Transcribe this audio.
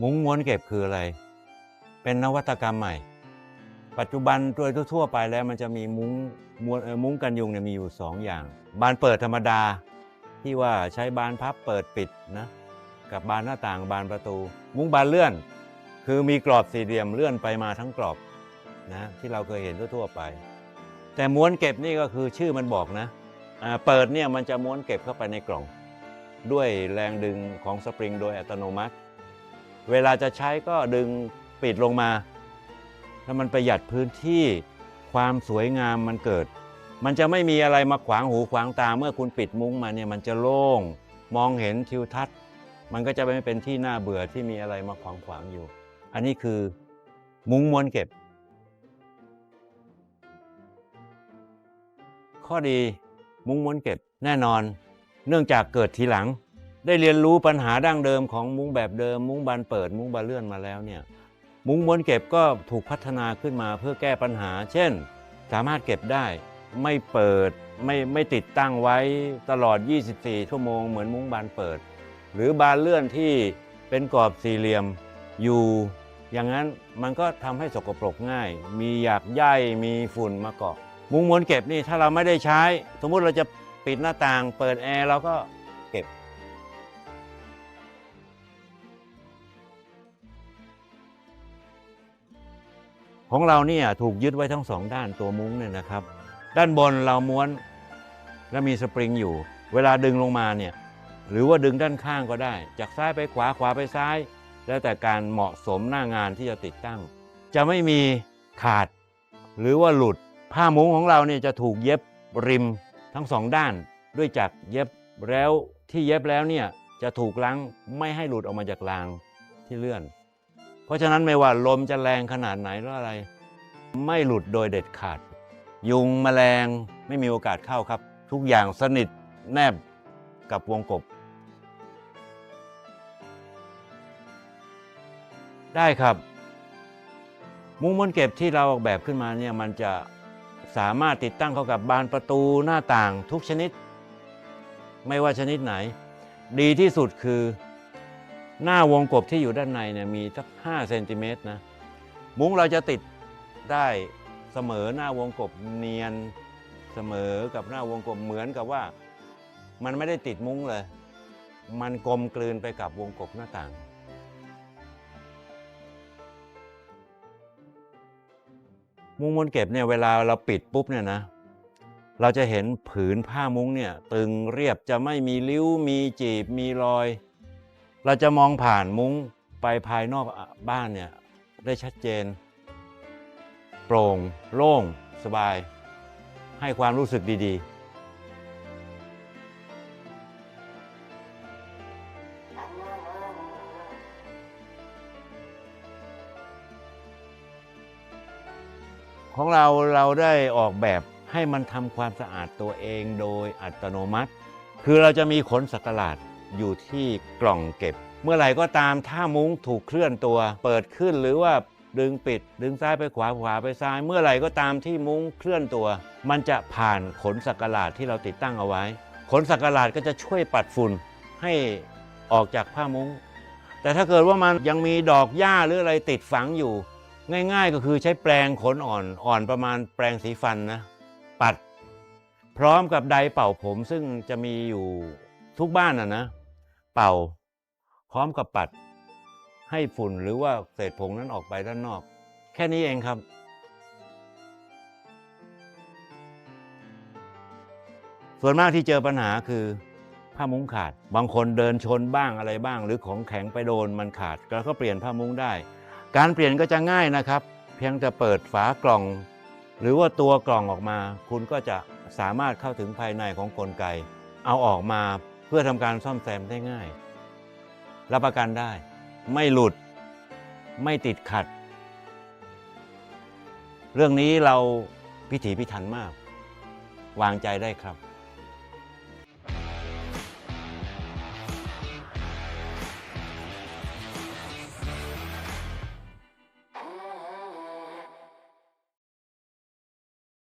มุ้งม้วนเก็บคืออะไร เป็นนวัตกรรมใหม่ ปัจจุบันโดยทั่วไปแล้วมันจะมีมุ้งม้วนมุ้งกันยุงเนี่ยมีอยู่ 2 อย่าง บานเปิดธรรมดา ที่ว่าใช้บานพับเปิดปิดนะกับบานหน้าต่างบานประตู มุ้งบานเลื่อน คือมีกรอบสี่เหลี่ยมเลื่อนไปมาทั้งกรอบนะที่เราเคยเห็นทั่วๆไป แต่ม้วนเก็บนี่ก็คือชื่อมันบอกนะเปิดเนี่ยมันจะม้วนเก็บเข้าไปในกล่อง ด้วยแรงดึงของสปริงโดยอัตโนมัติ เวลาจะใช้ก็ดึงปิดลงมา แล้วมันประหยัดพื้นที่ความสวยงามมันเกิด มันจะไม่มีอะไรมาขวางหูขวางตา เมื่อคุณปิดมุ้งมาเนี่ยมันจะโล่ง มองเห็นทิวทัศน์ มันก็จะไม่เป็นที่น่าเบื่อที่มีอะไรมาขวางขวางอยู่ อันนี้คือมุ้งม้วนเก็บ ข้อดีมุ้งม้วนเก็บแน่นอน เนื่องจากเกิดทีหลัง ได้เรียนรู้ปัญหาดั้งเดิมของมุ้งแบบเดิม มุ้งบานเปิด มุ้งบานเลื่อนมาแล้วเนี่ยมุ้งม้วนเก็บก็ถูกพัฒนาขึ้นมาเพื่อแก้ปัญหา เช่น สามารถเก็บได้ไม่เปิดไม่ไม่ติดตั้งไว้ตลอด 24 ชั่วโมงเหมือนมุ้งบานเปิด หรือบานเลื่อนที่เป็นกรอบสี่เหลี่ยมอยู่ อย่างนั้นมันก็ทำให้สกปรกง่าย มีหยากใยมีฝุ่นมาเกาะ มุ้งม้วนเก็บนี่ถ้าเราไม่ได้ใช้ สมมุติเราจะปิดหน้าต่าง เปิดแอร์เราก็ ของเราเนี่ยถูกยึดไว้ทั้งสองด้านตัวมุ้งเนี่ยนะครับ ด้านบนเราม้วนแล้วมีสปริงอยู่ เวลาดึงลงมาเนี่ยหรือว่าดึงด้านข้างก็ได้ จากซ้ายไปขวาขวาไปซ้าย แล้วแต่การเหมาะสมหน้างานที่จะติดตั้ง จะไม่มีขาด หรือว่าหลุดผ้ามุ้งของเราเนี่ยจะถูกเย็บริมทั้งสองด้าน ด้วยจักรเย็บแล้วที่เย็บแล้วเนี่ยจะถูกล้างไม่ให้หลุดออกมาจากรางที่เลื่อน ราะฉะนั้นไม่ว่าลมจะแรงขนาดไหนหรืออะไร ไม่หลุดโดยเด็ดขาด ยุงแมลงไม่มีโอกาสเข้าครับ ทุกอย่างสนิทแนบกับวงกบ ได้ครับ มุ้งม้วนเก็บที่เราออกแบบขึ้นมาเนี่ยมันจะสามารถติดตั้งเข้ากับบานประตูหน้าต่างทุกชนิด ไม่ว่าชนิดไหน ดีที่สุดคือ หน้าวงกบที่อยู่ด้านในเนี่ยมีสัก5เซนติเมตรนะ มุ้งเราจะติดได้เสมอหน้าวงกบเนียนเสมอกับหน้าวงกบเหมือนกับว่า มันไม่ได้ติดมุ้งเลย มันกลมกลืนไปกับวงกบหน้าต่าง มุ้งม้วนเก็บเนี่ยเวลาเราปิดปุ๊บเนี่ยนะเราจะเห็นผืนผ้ามุ้งเนี่ยตึงเรียบจะไม่มีริ้วมีจีบมีรอย เราจะมองผ่านมุ้งไปภายนอกบ้านเนี่ยได้ชัดเจน โปร่ง โล่ง สบาย ให้ความรู้สึกดี ๆของเราเราได้ออกแบบให้มันทำความสะอาดตัวเองโดยอัตโนมัติ คือเราจะมีขนสักหลาด อยู่ที่กล่องเก็บ เมื่อไหร่ก็ตามถ้ามุ้งถูกเคลื่อนตัว เปิดขึ้นหรือว่าดึงปิด ดึงซ้ายไปขวาขวาไปซ้าย เมื่อไหร่ก็ตามที่มุ้งเคลื่อนตัว มันจะผ่านขนสักหลาดที่เราติดตั้งเอาไว้ ขนสักหลาดก็จะช่วยปัดฝุ่นให้ออกจากผ้ามุ้ง แต่ถ้าเกิดว่ามันยังมีดอกหญ้าหรืออะไรติดฝังอยู่ ง่าย ๆ ก็คือใช้แปรงขนอ่อนอ่อนประมาณแปรงสีฟันนะ ปัด พร้อมกับไดเป่าผมซึ่งจะมีอยู่ทุกบ้านอะนะ เป่า พร้อมกับปัด ให้ฝุ่นหรือว่าเศษผงนั้นออกไปด้านนอก แค่นี้เองครับ ส่วนมากที่เจอปัญหาคือผ้ามุ้งขาด บางคนเดินชนบ้างอะไรบ้าง หรือของแข็งไปโดนมันขาดแล้วก็เปลี่ยนผ้ามุ้งได้ การเปลี่ยนก็จะง่ายนะครับ เพียงแต่เปิดฝากล่อง หรือว่าตัวกล่องออกมา คุณก็จะสามารถเข้าถึงภายในของกลไก เอาออกมา พื่อทำการซ่อมแซมได้ง่าย รับประกันได้ ไม่หลุด ไม่ติดขัด เรื่องนี้เราพิถีพิถันมาก วางใจได้ครับ